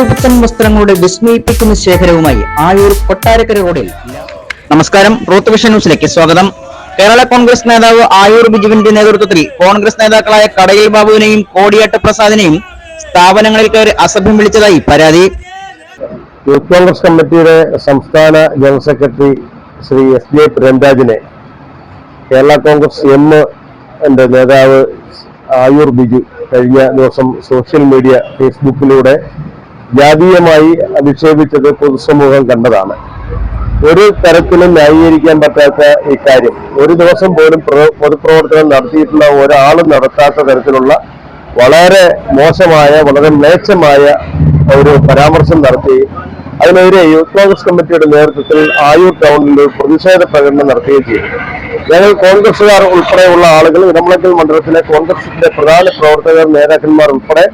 പുതുപുത്തൻ വസ്ത്രങ്ങളുടെ വിസ്മയിപ്പിക്കുന്ന ശേഖരവുമായി ആയൂർ കൊട്ടാരക്കര റോഡിൽ. നമസ്കാരം. റൂത്ത് വിഷൻ ന്യൂസിലേക്ക് സ്വാഗതം. കേരള കോൺഗ്രസ് നേതാവ് ആയൂർ ബിജുവിന്റെ നേതൃത്വത്തിൽ കോൺഗ്രസ് നേതാക്കളായ കടയിൽ ബാബുവിനെയും കോടിയാട്ട് പ്രസാദിനെയും സ്ഥാപനങ്ങളിൽ കയറി അസഭ്യം വിളിച്ചതായി പരാതി. യൂത്ത് കോൺഗ്രസ് കമ്മിറ്റിയുടെ സംസ്ഥാന general secretary Shri S J പ്രേംരാജിനെ Kerala Congress M എന്റെ നേതാവ് ആയൂർ ബിജു കഴിഞ്ഞ ദിവസം സോഷ്യൽ മീഡിയ ഫേസ്ബുക്കിലൂടെ ജാതീയമായി അധിക്ഷേപിച്ചത് പൊതുസമൂഹം കണ്ടതാണ്. ഒരു തരത്തിലും ന്യായീകരിക്കാൻ പറ്റാത്ത ഇക്കാര്യം ഒരു ദിവസം പോലും പൊതുപ്രവർത്തനം നടത്തിയിട്ടുള്ള ഒരാളും നടത്താത്ത തരത്തിലുള്ള വളരെ മോശമായ വളരെ മ്ലേച്ഛമായ ഒരു പരാമർശം നടത്തി അതിനെതിരെ യൂത്ത് കോൺഗ്രസ് കമ്മിറ്റിയുടെ നേതൃത്വത്തിൽ ആയൂർ ടൗണിൽ ഒരു പ്രതിഷേധ പ്രകടനം നടത്തുകയും ചെയ്തു. ഞങ്ങൾ കോൺഗ്രസുകാർ ഉൾപ്പെടെയുള്ള ആളുകൾ ഇടമലക്കൽ മണ്ഡലത്തിലെ കോൺഗ്രസിന്റെ പ്രധാന പ്രവർത്തകർ നേതാക്കന്മാർ ഉൾപ്പെടെ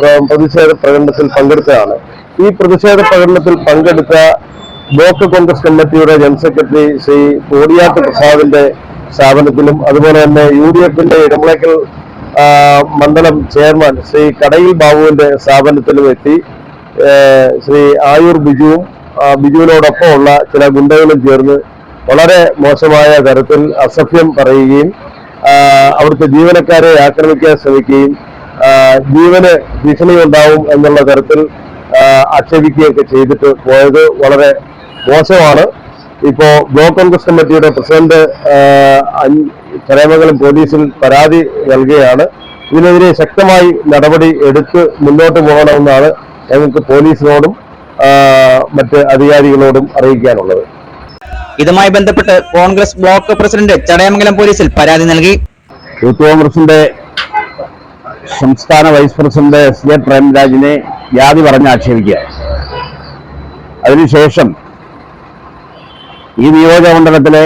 പ്രതിഷേധ പ്രകടനത്തിൽ പങ്കെടുത്തതാണ്. ഈ പ്രതിഷേധ പ്രകടനത്തിൽ പങ്കെടുത്ത ബ്ലോക്ക് കോൺഗ്രസ് കമ്മിറ്റിയുടെ ജനറൽ സെക്രട്ടറി ശ്രീ കോടിയാട്ട് പ്രസാദിന്റെ സ്ഥാപനത്തിലും അതുപോലെ തന്നെ യു ഡി എഫിന്റെ ഇടമലക്കൽ മണ്ഡലം ചെയർമാൻ ശ്രീ കടയിൽ ബാബുവിന്റെ സ്ഥാപനത്തിലും എത്തി. ശ്രീ ആയൂർ ബിജുവും ബിജുവിനോടൊപ്പം ഉള്ള ചില ഗുണ്ടകളും ചേർന്ന് വളരെ മോശമായ തരത്തിൽ അസഭ്യം പറയുകയും അവിടുത്തെ ജീവനക്കാരെ ആക്രമിക്കാൻ ശ്രമിക്കുകയും ജീവന് ഭീഷണി ഉണ്ടാവും എന്നുള്ള തരത്തിൽ ആക്ഷേപിക്കുകയൊക്കെ ചെയ്തിട്ട് പോയത് വളരെ മോശമാണ്. ഇപ്പോ ബ്ലോക്ക് കോൺഗ്രസ് കമ്മിറ്റിയുടെ പ്രസിഡന്റ് ആ, ചടയമംഗലം പോലീസിൽ പരാതി നൽകുകയാണ്. ഇതിനെതിരെ ശക്തമായി നടപടി എടുത്ത് മുന്നോട്ട് പോകണമെന്നാണ് ഞങ്ങൾക്ക് പോലീസിനോടും മറ്റ് അധികാരികളോടും അറിയിക്കാനുള്ളത്. ഇതുമായി ബന്ധപ്പെട്ട് കോൺഗ്രസ് ബ്ലോക്ക് പ്രസിഡന്റ് ചടയമംഗലം പോലീസിൽ പരാതി നൽകി. യൂത്ത് കോൺഗ്രസിന്റെ സംസ്ഥാന വൈസ് പ്രസിഡന്റ് എസ് ജെ പ്രേംരാജിനെ ജാതി പറഞ്ഞ് ആക്ഷേപിക്കുക. അതിനുശേഷം ഈ നിയോജകമണ്ഡലത്തിലെ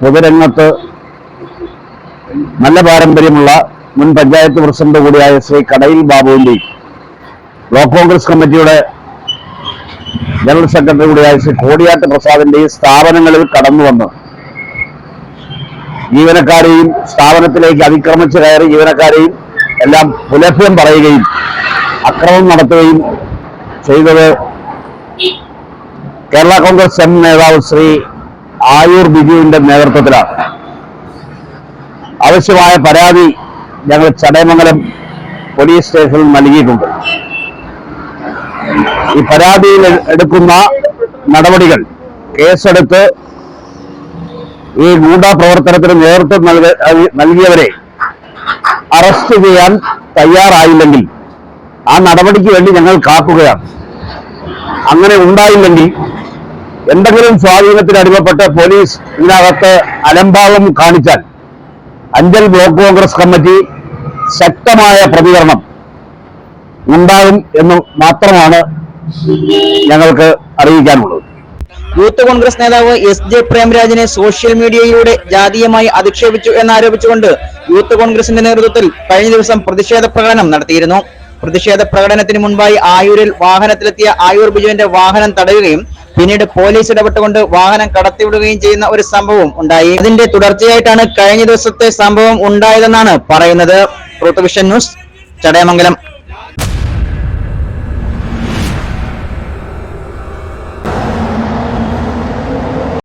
പൊതുരംഗത്ത് നല്ല പാരമ്പര്യമുള്ള മുൻ പഞ്ചായത്ത് പ്രസിഡന്റ് കൂടിയായ ശ്രീ കടയിൽ ബാബുവിന്റെ ബ്ലോക്ക് കോൺഗ്രസ് കമ്മിറ്റിയുടെ ജനറൽ സെക്രട്ടറി കൂടിയായ ശ്രീ കോടിയാട്ട് പ്രസാദിന്റെയും സ്ഥാപനങ്ങളിൽ കടന്നു വന്ന് ജീവനക്കാരെയും സ്ഥാപനത്തിലേക്ക് അതിക്രമിച്ച് കയറി ജീവനക്കാരെയും എല്ലാം പുലഭ്യം പറയുകയും അക്രമം നടത്തുകയും ചെയ്തത് കേരള കോൺഗ്രസ് എം നേതാവ് ശ്രീ ആയൂർ ബിജുവിന്റെ നേതൃത്വത്തിലാണ്. ആവശ്യമായ പരാതി ഞങ്ങൾ ചടയമംഗലം പോലീസ് സ്റ്റേഷനിൽ നൽകിയിട്ടുണ്ട്. ഈ പരാതിയിൽ എടുക്കുന്ന നടപടികൾ കേസെടുത്ത് ഈ ഗൂഢാ പ്രവർത്തനത്തിന് നേതൃത്വം നൽക നൽകിയവരെ അറസ്റ്റ് ചെയ്യാൻ തയ്യാറായില്ലെങ്കിൽ ആ നടപടിക്ക് വേണ്ടി ഞങ്ങൾ കാക്കുകയാണ്. അങ്ങനെ ഉണ്ടായില്ലെങ്കിൽ എന്തെങ്കിലും സ്വാധീനത്തിന് അടിമപ്പെട്ട് പോലീസ് ഇതിനകത്ത് അലംഭാവം കാണിച്ചാൽ അഞ്ചൽ ബ്ലോക്ക് കോൺഗ്രസ് കമ്മിറ്റി ശക്തമായ പ്രതികരണം ഉണ്ടാകും എന്ന് മാത്രമാണ് ഞങ്ങൾക്ക് അറിയിക്കാനുള്ളത്. യൂത്ത് കോൺഗ്രസ് നേതാവ് എസ് ജെ പ്രേംരാജിനെ സോഷ്യൽ മീഡിയയിലൂടെ ജാതീയമായി അധിക്ഷേപിച്ചു എന്നാരോപിച്ചുകൊണ്ട് യൂത്ത് കോൺഗ്രസിന്റെ നേതൃത്വത്തിൽ കഴിഞ്ഞ ദിവസം പ്രതിഷേധ പ്രകടനം നടത്തിയിരുന്നു. പ്രതിഷേധ പ്രകടനത്തിന് മുൻപായി ആയൂരിൽ വാഹനത്തിലെത്തിയ ആയൂർ ബിജുവിന്റെ വാഹനം തടയുകയും പിന്നീട് പോലീസ് ഇടപെട്ടുകൊണ്ട് വാഹനം കടത്തിവിടുകയും ചെയ്യുന്ന ഒരു സംഭവം ഉണ്ടായി. അതിന്റെ തുടർച്ചയായിട്ടാണ് കഴിഞ്ഞ ദിവസത്തെ സംഭവം ഉണ്ടായതെന്നാണ് പറയുന്നത്. ന്യൂസ് ചടയമംഗലം.